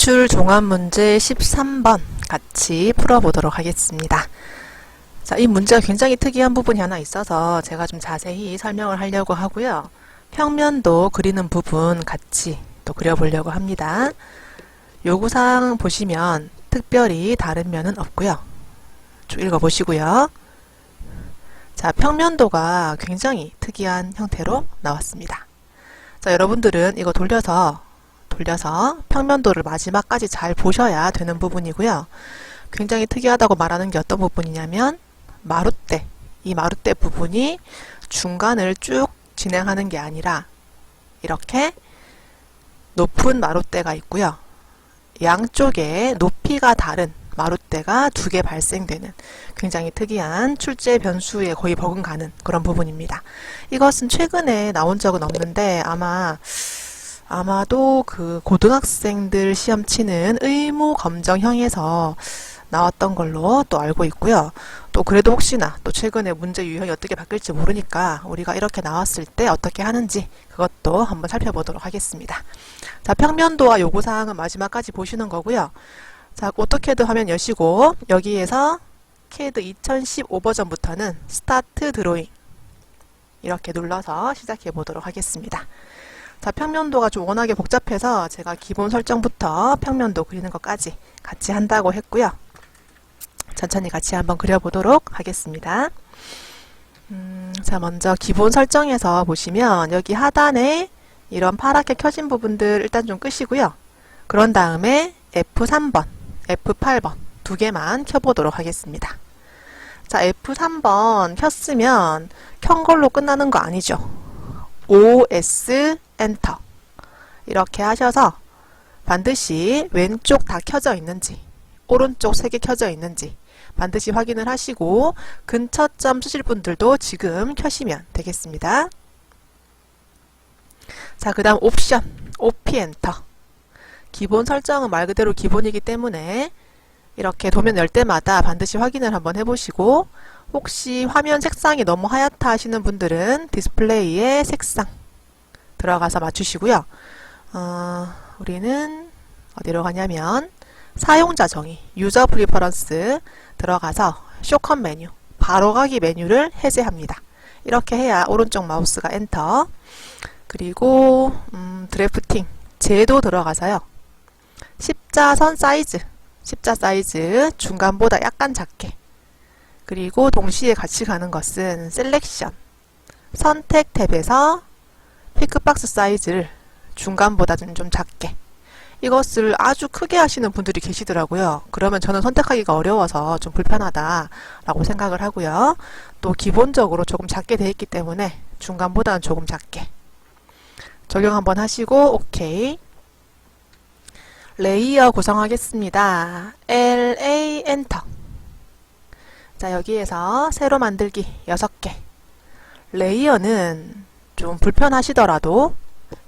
기출 종합 문제 13번 같이 풀어보도록 하겠습니다. 자, 이 문제가 굉장히 특이한 부분이 하나 있어서 제가 좀 자세히 설명을 하려고 하고요. 평면도 그리는 부분 같이 또 그려보려고 합니다. 요구사항 보시면 특별히 다른 면은 없고요. 쭉 읽어보시고요. 자, 평면도가 굉장히 특이한 형태로 나왔습니다. 자, 여러분들은 이거 돌려서 돌려서 평면도를 마지막까지 잘 보셔야 되는 부분이고요. 굉장히 특이하다고 말하는 게 어떤 부분이냐면 마룻대, 이 마룻대 부분이 중간을 쭉 진행하는 게 아니라 이렇게 높은 마룻대가 있고요. 양쪽에 높이가 다른 마룻대가 두 개 발생되는 굉장히 특이한 출제 변수에 거의 버금가는 그런 부분입니다. 이것은 최근에 나온 적은 없는데 아마 아마도 그 고등학생들 시험 치는 의무 검정형에서 나왔던 걸로 또 알고 있고요. 또 그래도 혹시나 또 최근에 문제 유형이 어떻게 바뀔지 모르니까 우리가 이렇게 나왔을 때 어떻게 하는지 그것도 한번 살펴보도록 하겠습니다. 자, 평면도와 요구사항은 마지막까지 보시는 거고요. 자, 오토캐드 화면 여시고 여기에서 캐드 2015 버전부터는 스타트 드로잉 이렇게 눌러서 시작해 보도록 하겠습니다. 자, 평면도가 좀 워낙에 복잡해서 제가 기본 설정부터 평면도 그리는 것까지 같이 한다고 했고요. 천천히 같이 한번 그려보도록 하겠습니다. 음, 자, 먼저 기본 설정에서 보시면 여기 하단에 이런 파랗게 켜진 부분들 일단 좀 끄시고요. 그런 다음에 F3번, F8번 두 개만 켜보도록 하겠습니다. 자, F3번 켰으면 켠 걸로 끝나는 거 아니죠? OS 엔터 이렇게 하셔서 반드시 왼쪽 다 켜져 있는지 오른쪽 세개 켜져 있는지 반드시 확인을 하시고 근처점 쓰실 분들도 지금 켜시면 되겠습니다. 자, 그 다음 옵션, OP 엔터. 기본 설정은 말 그대로 기본이기 때문에 이렇게 도면 열 때마다 반드시 확인을 한번 해보시고 혹시 화면 색상이 너무 하얗다 하시는 분들은 디스플레이의 색상 들어가서 맞추시고요. 어, 우리는 어디로 가냐면 사용자 정의, 유저 프리퍼런스 들어가서 쇼컷 메뉴, 바로가기 메뉴를 해제합니다. 이렇게 해야 오른쪽 마우스가 엔터 그리고 음, 드래프팅 제도 들어가서요. 십자선 사이즈, 십자 사이즈 중간보다 약간 작게 그리고 동시에 같이 가는 것은 셀렉션 선택 탭에서 피크박스 사이즈를 중간보다 좀, 좀 작게 이것을 아주 크게 하시는 분들이 계시더라고요. 그러면 저는 선택하기가 어려워서 좀 불편하다라고 생각을 하고요. 또 기본적으로 조금 작게 돼 있기 때문에 중간보다는 조금 작게 적용 한번 하시고 오케이 레이어 구성하겠습니다. LA 엔터 자 여기에서 새로 만들기 6개 레이어는 좀 불편하시더라도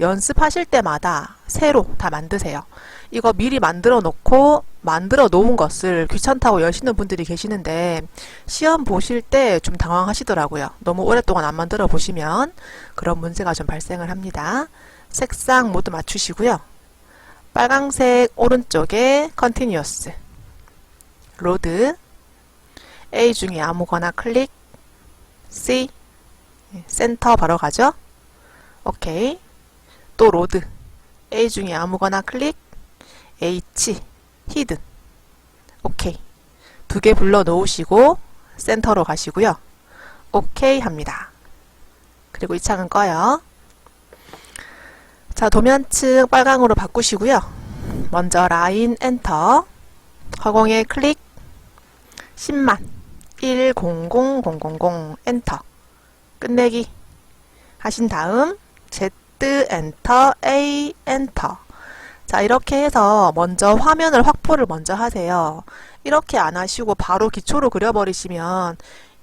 연습하실 때마다 새로 다 만드세요. 이거 미리 만들어 놓고 만들어 놓은 것을 귀찮다고 여시는 분들이 계시는데 시험 보실 때 좀 당황하시더라고요. 너무 오랫동안 안 만들어 보시면 그런 문제가 좀 발생을 합니다. 색상 모두 맞추시고요. 빨강색 오른쪽에 컨티뉴어스 로드 A 중에 아무거나 클릭 C 센터 바로 가죠. 오케이. 또 로드 A 중에 아무거나 클릭 H 히든 오케이. 두 개 불러 놓으시고 센터로 가시고요. 오케이 합니다. 그리고 이 창은 꺼요. 자, 도면층 빨강으로 바꾸시고요. 먼저 라인 엔터 허공에 클릭 10만 100000 엔터. 끝내기. 하신 다음 Z 엔터 A 엔터. 자 이렇게 해서 먼저 화면을 확보를 먼저 하세요. 이렇게 안 하시고 바로 기초로 그려버리시면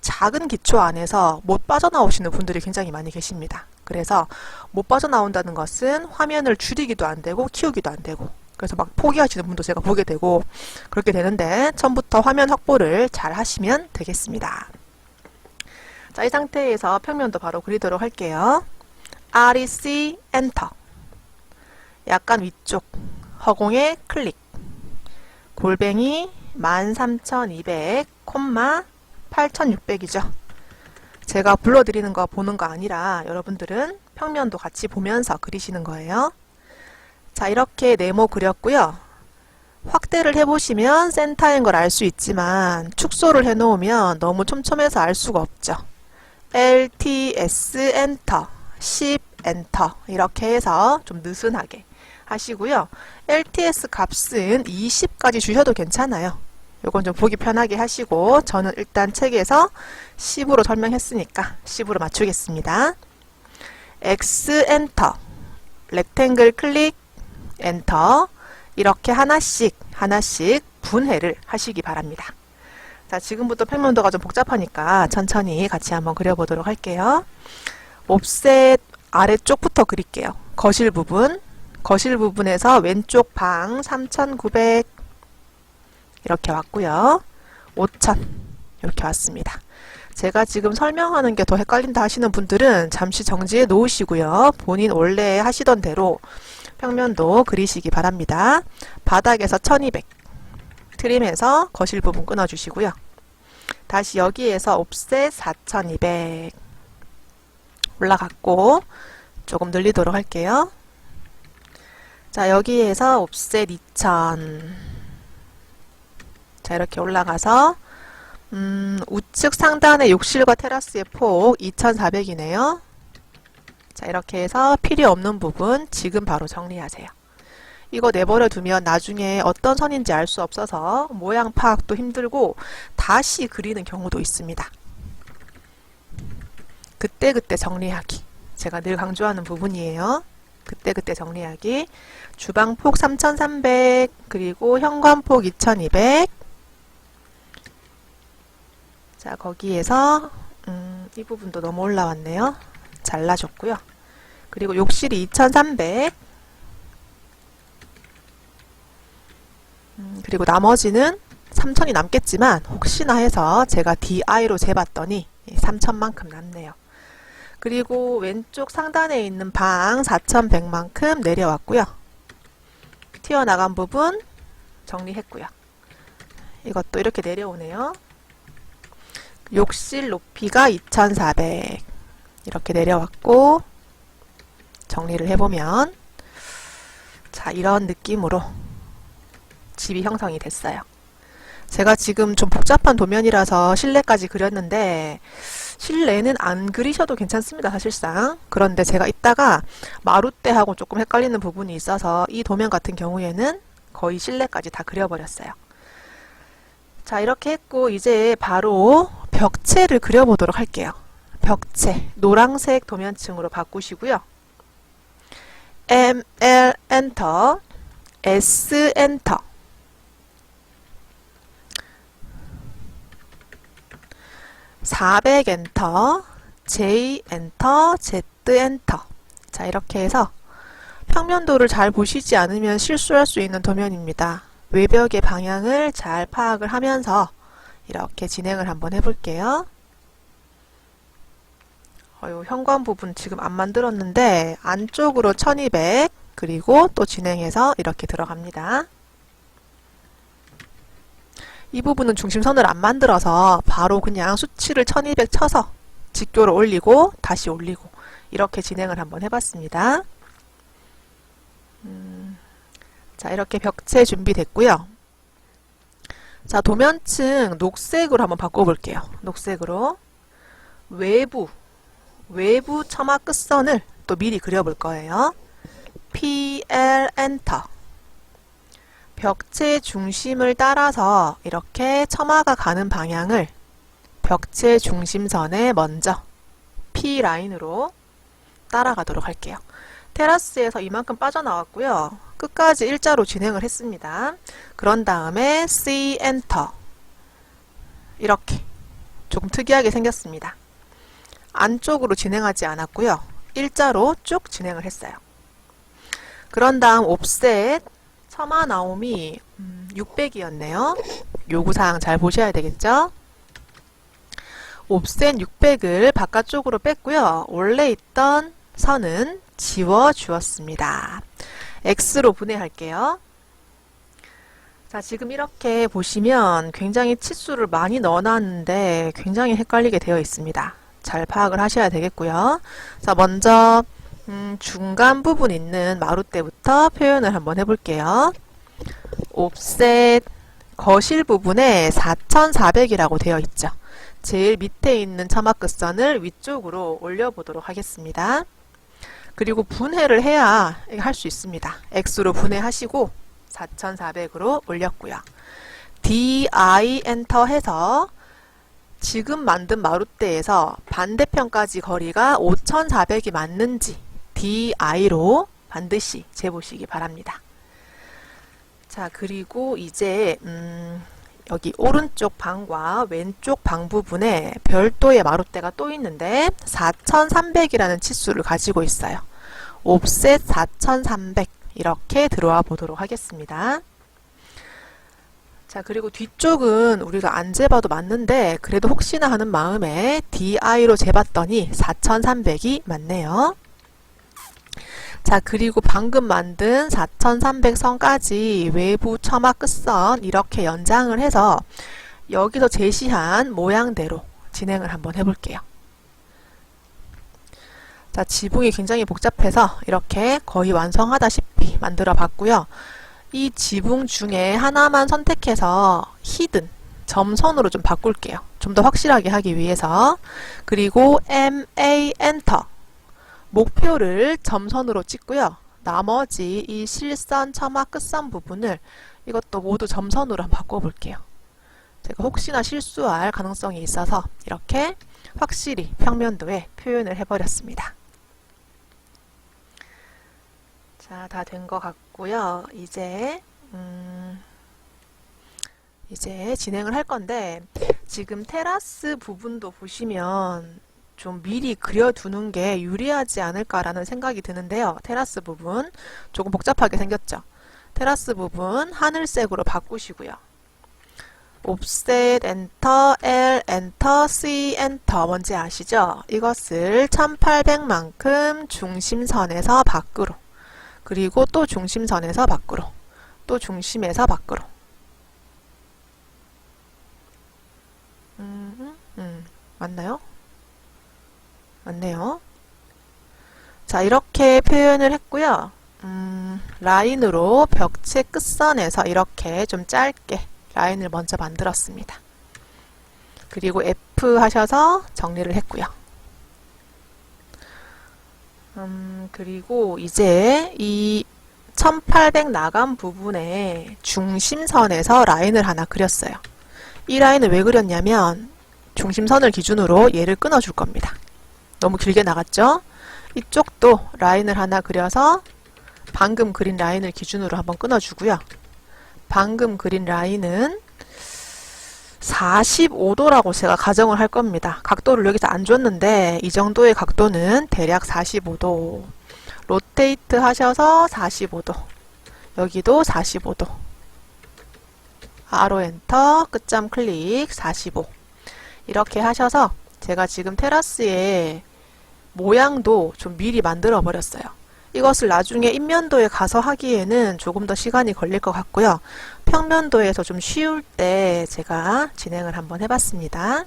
작은 기초 안에서 못 빠져나오시는 분들이 굉장히 많이 계십니다. 그래서 못 빠져나온다는 것은 화면을 줄이기도 안 되고 키우기도 안 되고 그래서 막 포기하시는 분도 제가 보게 되고 그렇게 되는데 처음부터 화면 확보를 잘 하시면 되겠습니다. 자, 이 상태에서 평면도 바로 그리도록 할게요. REC 엔터 약간 위쪽 허공에 클릭. 골뱅이 13,200, 콤마 8,600이죠. 제가 불러드리는 거 보는 거 아니라 여러분들은 평면도 같이 보면서 그리시는 거예요. 자, 이렇게 네모 그렸고요. 확대를 해보시면 센터인 걸 알 수 있지만 축소를 해놓으면 너무 촘촘해서 알 수가 없죠. LTS 엔터, 10 엔터 이렇게 해서 좀 느슨하게 하시고요. LTS 값은 20까지 주셔도 괜찮아요. 요건 좀 보기 편하게 하시고 저는 일단 책에서 10으로 설명했으니까 10으로 맞추겠습니다. X 엔터, 렉탱글 클릭 엔터 이렇게 하나씩 하나씩 분해를 하시기 바랍니다. 자, 지금부터 평면도가 좀 복잡하니까 천천히 같이 한번 그려보도록 할게요. 옵셋 아래쪽부터 그릴게요. 거실 부분, 거실 부분에서 왼쪽 방 3,900 이렇게 왔고요. 5,000 이렇게 왔습니다. 제가 지금 설명하는 게 더 헷갈린다 하시는 분들은 잠시 정지해 놓으시고요. 본인 원래 하시던 대로 평면도 그리시기 바랍니다. 바닥에서 1200 트림해서 거실 부분 끊어주시고요. 다시 여기에서 옵셋 4200 올라갔고 조금 늘리도록 할게요. 자 여기에서 옵셋 2000 자 이렇게 올라가서 음, 우측 상단의 욕실과 테라스의 폭 2400이네요. 자 이렇게 해서 필요 없는 부분 지금 바로 정리하세요. 이거 내버려 두면 나중에 어떤 선인지 알 수 없어서 모양 파악도 힘들고 다시 그리는 경우도 있습니다. 그때그때 정리하기. 제가 늘 강조하는 부분이에요. 그때 그때 정리하기. 주방폭 3300, 그리고 현관폭 2200. 자, 거기에서, 음, 이 부분도 너무 올라왔네요. 잘라줬고요. 그리고 욕실이 2300. 음, 그리고 나머지는 3000이 남겠지만 혹시나 해서 제가 DI로 재봤더니 3000만큼 남네요. 그리고 왼쪽 상단에 있는 방 4100만큼 내려왔고요. 튀어나간 부분 정리했고요. 이것도 이렇게 내려오네요. 욕실 높이가 2400 이렇게 내려왔고 정리를 해보면 자 이런 느낌으로 집이 형성이 됐어요. 제가 지금 좀 복잡한 도면이라서 실내까지 그렸는데 실내는 안 그리셔도 괜찮습니다 사실상. 그런데 제가 이따가 마루대하고 조금 헷갈리는 부분이 있어서 이 도면 같은 경우에는 거의 실내까지 다 그려버렸어요. 자 이렇게 했고 이제 바로 벽체를 그려보도록 할게요. 벽체 노란색 도면층으로 바꾸시고요 M, L 엔터 S 엔터 400 엔터, J 엔터, Z 엔터. 자, 이렇게 해서 평면도를 잘 보시지 않으면 실수할 수 있는 도면입니다. 외벽의 방향을 잘 파악을 하면서 이렇게 진행을 한번 해볼게요. 어유, 현관 부분 지금 안 만들었는데 안쪽으로 1200 그리고 또 진행해서 이렇게 들어갑니다. 이 부분은 중심선을 안 만들어서 바로 그냥 수치를 1200 쳐서 직교를 올리고 다시 올리고 이렇게 진행을 한번 해봤습니다. 음, 자 이렇게 벽체 준비됐고요. 자 도면층 녹색으로 한번 바꿔볼게요. 녹색으로 외부 외부 처마 끝선을 또 미리 그려볼 거예요. PL 엔터 벽체 중심을 따라서 이렇게 처마가 가는 방향을 벽체 중심선에 먼저 P 라인으로 따라가도록 할게요. 테라스에서 이만큼 빠져나왔고요. 끝까지 일자로 진행을 했습니다. 그런 다음에 C 엔터 이렇게 조금 특이하게 생겼습니다. 안쪽으로 진행하지 않았고요. 일자로 쭉 진행을 했어요. 그런 다음 옵셋 처마 나옴이 600이었네요. 요구사항 잘 보셔야 되겠죠? 옵셋 600을 바깥쪽으로 뺐고요. 원래 있던 선은 지워 주었습니다. X로 분해할게요. 자, 지금 이렇게 보시면 굉장히 치수를 많이 넣어놨는데 굉장히 헷갈리게 되어 있습니다. 잘 파악을 하셔야 되겠고요. 자, 먼저 음, 중간 부분 있는 마루대부터 표현을 한번 해볼게요. 옵셋 거실 부분에 4400이라고 되어 있죠. 제일 밑에 있는 처마 끝선을 위쪽으로 올려보도록 하겠습니다. 그리고 분해를 해야 할 수 있습니다. x로 분해하시고 4400으로 올렸고요. DI 엔터 해서 지금 만든 마루대에서 반대편까지 거리가 5400이 맞는지 DI로 반드시 재보시기 바랍니다. 자, 그리고 이제 음, 여기 오른쪽 방과 왼쪽 방 부분에 별도의 마루대가 또 있는데 4300이라는 치수를 가지고 있어요. 옵셋 4300 이렇게 들어와 보도록 하겠습니다. 자, 그리고 뒤쪽은 우리가 안 재봐도 맞는데 그래도 혹시나 하는 마음에 DI로 재봤더니 4300이 맞네요. 자, 그리고 방금 만든 4300 선까지 외부 처마 끝선 이렇게 연장을 해서 여기서 제시한 모양대로 진행을 한번 해볼게요. 자, 지붕이 굉장히 복잡해서 이렇게 거의 완성하다시피 만들어 봤고요. 이 지붕 중에 하나만 선택해서 히든 점선으로 좀 바꿀게요. 좀 더 확실하게 하기 위해서. 그리고 MA 엔터 목표를 점선으로 찍고요. 나머지 이 실선, 처마, 끝선 부분을 이것도 모두 점선으로 한번 바꿔볼게요. 제가 혹시나 실수할 가능성이 있어서 이렇게 확실히 평면도에 표현을 해버렸습니다. 자, 다 된 것 같고요. 이제 음, 이제 진행을 할 건데 지금 테라스 부분도 보시면 좀 미리 그려두는 게 유리하지 않을까라는 생각이 드는데요. 테라스 부분 조금 복잡하게 생겼죠. 테라스 부분 하늘색으로 바꾸시고요. 옵셋 엔터 L 엔터 C 엔터 뭔지 아시죠? 이것을 1800만큼 중심선에서 밖으로 그리고 또 중심선에서 밖으로 또 중심에서 밖으로 음, 음, 맞나요? 맞네요. 자, 이렇게 표현을 했고요. 음, 라인으로 벽체 끝선에서 이렇게 좀 짧게 라인을 먼저 만들었습니다. 그리고 F 하셔서 정리를 했고요. 음, 그리고 이제 이 1800 나간 부분에 중심선에서 라인을 하나 그렸어요. 이 라인을 왜 그렸냐면 중심선을 기준으로 얘를 끊어줄 겁니다. 너무 길게 나갔죠? 이쪽도 라인을 하나 그려서 방금 그린 라인을 기준으로 한번 끊어주고요. 방금 그린 라인은 45도라고 제가 가정을 할 겁니다. 각도를 여기서 안 줬는데 이 정도의 각도는 대략 45도. 로테이트 하셔서 45도. 여기도 45도. 아로 엔터, 끝점 클릭 45. 이렇게 하셔서 제가 지금 테라스에 모양도 좀 미리 만들어 버렸어요. 이것을 나중에 인면도에 가서 하기에는 조금 더 시간이 걸릴 것 같고요. 평면도에서 좀 쉬울 때 제가 진행을 한번 해봤습니다.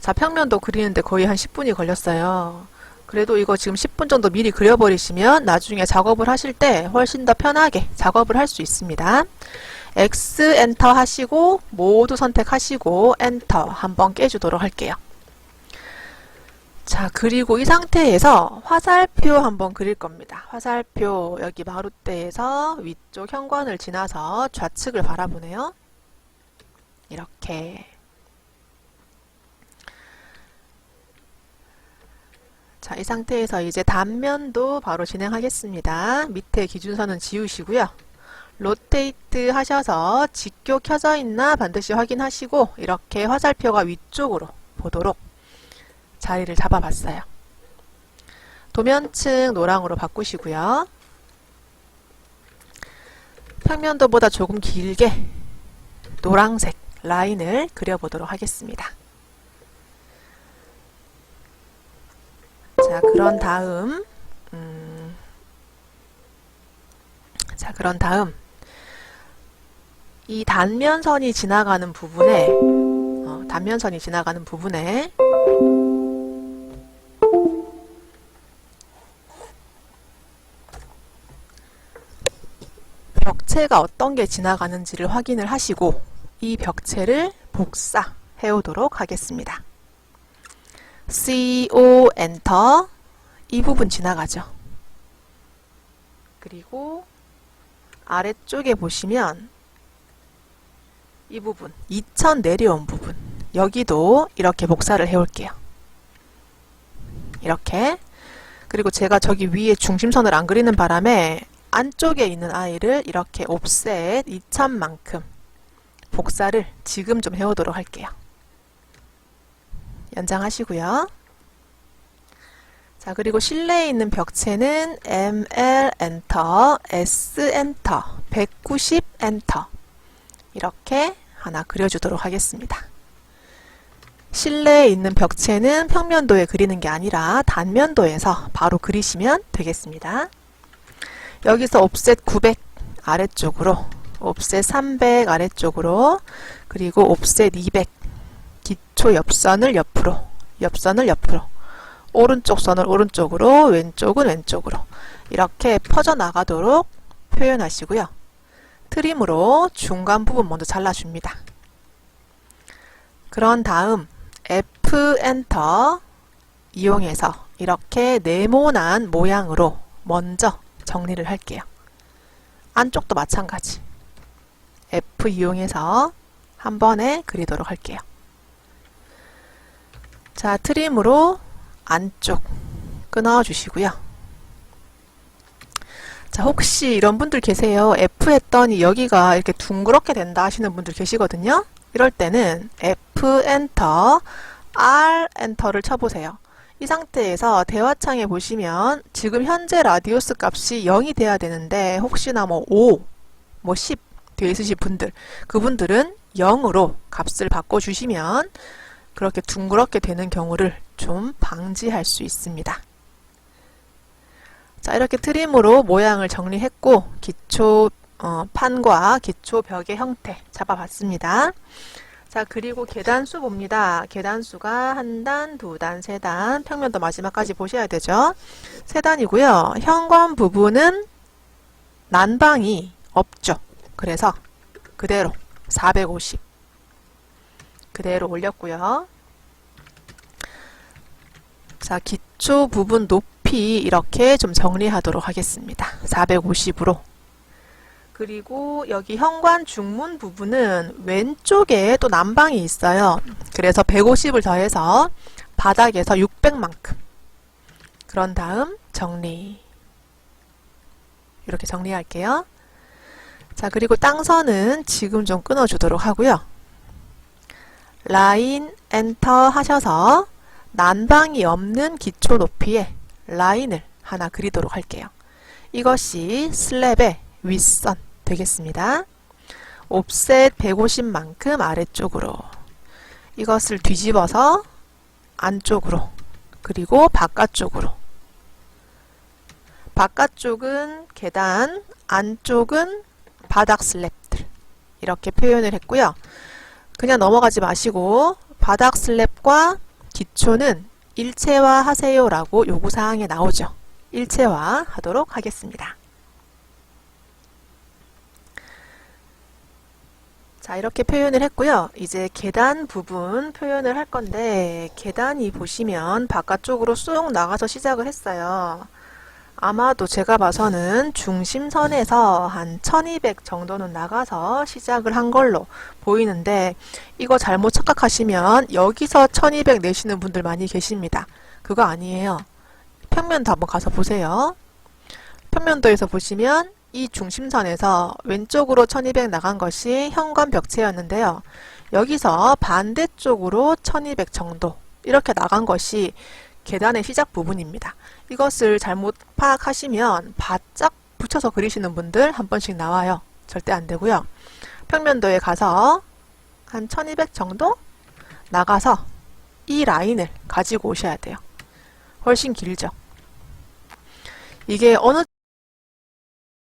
자, 평면도 그리는데 거의 한 10분이 걸렸어요. 그래도 이거 지금 10분 정도 미리 그려버리시면 나중에 작업을 하실 때 훨씬 더 편하게 작업을 할 수 있습니다. X 엔터 하시고 모두 선택하시고 엔터 한번 깨주도록 할게요. 자, 그리고 이 상태에서 화살표 한번 그릴 겁니다. 화살표 여기 마루대에서 위쪽 현관을 지나서 좌측을 바라보네요. 이렇게. 자, 이 상태에서 이제 단면도 바로 진행하겠습니다. 밑에 기준선은 지우시고요. 로테이트 하셔서 직교 켜져 있나 반드시 확인하시고 이렇게 화살표가 위쪽으로 보도록 자리를 잡아봤어요. 도면층 노랑으로 바꾸시고요. 평면도보다 조금 길게 노랑색 라인을 그려보도록 하겠습니다. 자, 그런 다음, 음, 자, 그런 다음, 이 단면선이 지나가는 부분에 어, 단면선이 지나가는 부분에 벽체가 어떤 게 지나가는지를 확인을 하시고 이 벽체를 복사해 오도록 하겠습니다. CO 엔터 이 부분 지나가죠. 그리고 아래쪽에 보시면 이 부분 2000 내려온 부분 여기도 이렇게 복사를 해 올게요. 이렇게 그리고 제가 저기 위에 중심선을 안 그리는 바람에 안쪽에 있는 아이를 이렇게 옵셋 2000만큼 복사를 지금 좀 해오도록 할게요. 연장하시고요. 자, 그리고 실내에 있는 벽체는 ML 엔터, S 엔터, 190 엔터 이렇게 하나 그려주도록 하겠습니다. 실내에 있는 벽체는 평면도에 그리는 게 아니라 단면도에서 바로 그리시면 되겠습니다. 여기서 옵셋 900 아래쪽으로, 옵셋 300 아래쪽으로, 그리고 옵셋 200 기초 옆선을 옆으로, 옆선을 옆으로, 오른쪽 선을 오른쪽으로, 왼쪽은 왼쪽으로 이렇게 퍼져 나가도록 표현하시고요. 트림으로 중간 부분 먼저 잘라줍니다. 그런 다음 F 엔터 이용해서 이렇게 네모난 모양으로 먼저 정리를 할게요. 안쪽도 마찬가지. F 이용해서 한 번에 그리도록 할게요. 자, 트림으로 안쪽 끊어 주시고요. 자, 혹시 이런 분들 계세요. F 했더니 여기가 이렇게 둥그렇게 된다 하시는 분들 계시거든요. 이럴 때는 F 엔터, R 엔터를 쳐보세요. 이 상태에서 대화창에 보시면 지금 현재 라디오스 값이 0이 돼야 되는데 혹시나 뭐 5, 뭐 10 되어 있으신 분들 그분들은 0으로 값을 바꿔주시면 그렇게 둥그렇게 되는 경우를 좀 방지할 수 있습니다. 자, 이렇게 트림으로 모양을 정리했고 기초 어, 판과 기초 벽의 형태 잡아봤습니다. 자, 그리고 계단수 봅니다. 계단수가 한 단, 두 단, 세 단, 평면도 마지막까지 보셔야 되죠. 세 단이고요. 현관 부분은 난방이 없죠. 그래서 그대로 450 그대로 올렸고요. 자, 기초 부분 높이 이렇게 좀 정리하도록 하겠습니다. 450으로. 그리고 여기 현관 중문 부분은 왼쪽에 또 난방이 있어요. 그래서 150을 더해서 바닥에서 600만큼. 그런 다음 정리. 이렇게 정리할게요. 자, 그리고 땅선은 지금 좀 끊어주도록 하고요. 라인 엔터 하셔서 난방이 없는 기초 높이에 라인을 하나 그리도록 할게요. 이것이 슬랩의 윗선 되겠습니다. 옵셋 150만큼 아래쪽으로 이것을 뒤집어서 안쪽으로 그리고 바깥쪽으로 바깥쪽은 계단, 안쪽은 바닥 슬랩들 이렇게 표현을 했고요. 그냥 넘어가지 마시고 바닥 슬랩과 기초는 일체화 하세요라고 요구사항에 나오죠. 일체화 하도록 하겠습니다. 자, 이렇게 표현을 했고요. 이제 계단 부분 표현을 할 건데, 계단이 보시면 바깥쪽으로 쑥 나가서 시작을 했어요. 아마도 제가 봐서는 중심선에서 한 1200 정도는 나가서 시작을 한 걸로 보이는데, 이거 잘못 착각하시면 여기서 1200 내시는 분들 많이 계십니다. 그거 아니에요. 평면도 한번 가서 보세요. 평면도에서 보시면 이 중심선에서 왼쪽으로 1200 나간 것이 현관 벽체였는데요. 여기서 반대쪽으로 1200 정도 이렇게 나간 것이 계단의 시작 부분입니다. 이것을 잘못 파악하시면 바짝 붙여서 그리시는 분들 한 번씩 나와요. 절대 안 되고요. 평면도에 가서 한 1200 정도 나가서 이 라인을 가지고 오셔야 돼요. 훨씬 길죠. 이게 어느